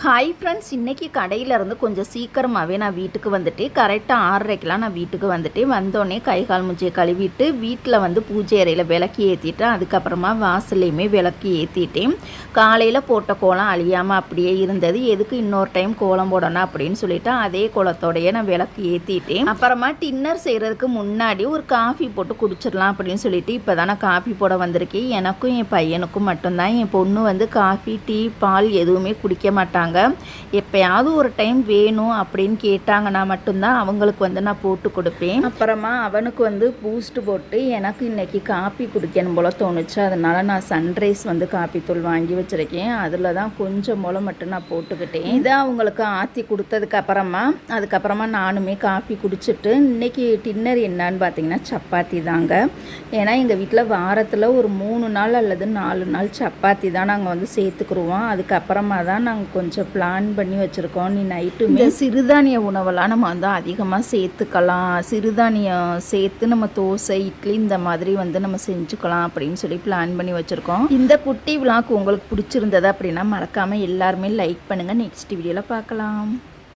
Hi friends இன்றைக்கி கடையிலேருந்து கொஞ்சம் சீக்கிரமாகவே நான் வீட்டுக்கு வந்துட்டேன் கரெக்டாக ஆறரைக்கெலாம் நான் வீட்டுக்கு வந்துட்டேன் வந்தோடனே கை கால் மூஞ்சியை கழுவிட்டு வீட்டில் வந்து பூஜை அறையில் விளக்கி ஏற்றிட்டு அதுக்கப்புறமா வாசல்லையுமே விளக்கி ஏற்றிட்டேன் காலையில் போட்ட கோலம் அழியாமல் அப்படியே இருந்தது. எதுக்கு இன்னொரு டைம் கோலம் போடணும் அப்படின்னு சொல்லிட்டு அதே கோலத்தோடையே நான் விளக்கு ஏற்றிட்டேன் அப்புறமா டின்னர் செய்கிறதுக்கு முன்னாடி ஒரு காஃபி போட்டு குடிச்சிடலாம் அப்படின்னு சொல்லிட்டு இப்போ தான் நான் காஃபி போட வந்திருக்கேன். எனக்கும் என் பையனுக்கும் மட்டும்தான். என் பொண்ணு வந்து காஃபி டீ பால் எதுவுமே குடிக்க மாட்டாங்க எப்பயாவது ஒரு டைம் வேணும் அப்படின்னு கேட்டாங்கன்னா மட்டும்தான் அவங்களுக்கு வந்து நான் போட்டு கொடுப்பேன். அப்புறமா அவனுக்கு வந்து பூஸ்ட் போட்டு எனக்கு இன்னைக்கு காப்பி குடிக்கணும் போல தோணுச்சு. அதனால நான் சன்ரைஸ் வந்து காப்பி தூள் வாங்கி வச்சிருக்கேன். அதில் தான் கொஞ்சம் போல மட்டும் நான் போட்டுக்கிட்டேன். இதை அவங்களுக்கு ஆற்றி கொடுத்ததுக்கு அப்புறமா அதுக்கப்புறமா நானுமே காஃபி குடிச்சிட்டு இன்னைக்கு டின்னர் என்னன்னு பார்த்தீங்கன்னா சப்பாத்தி தாங்க. ஏன்னா எங்கள் வீட்டில் வாரத்தில் ஒரு மூணு நாள் அல்லது நாலு நாள் சப்பாத்தி தான் நாங்கள் வந்து சேர்த்துக்குருவோம். அதுக்கப்புறமா தான் நாங்கள் கொஞ்சம் கொஞ்சம் பிளான் பண்ணி வச்சுருக்கோம். நீ நைட்டு சிறுதானிய உணவெல்லாம் நம்ம வந்து அதிகமாக சேர்த்துக்கலாம். சிறுதானியம் சேர்த்து நம்ம தோசை இட்லி இந்த மாதிரி வந்து நம்ம செஞ்சுக்கலாம் அப்படின்னு சொல்லி பிளான் பண்ணி வச்சுருக்கோம். இந்த குட்டி விழாக்கு உங்களுக்கு பிடிச்சிருந்தது அப்படின்னா மறக்காமல் எல்லாருமே லைக் பண்ணுங்கள் நெக்ஸ்ட் வீடியோவில் பார்க்கலாம்.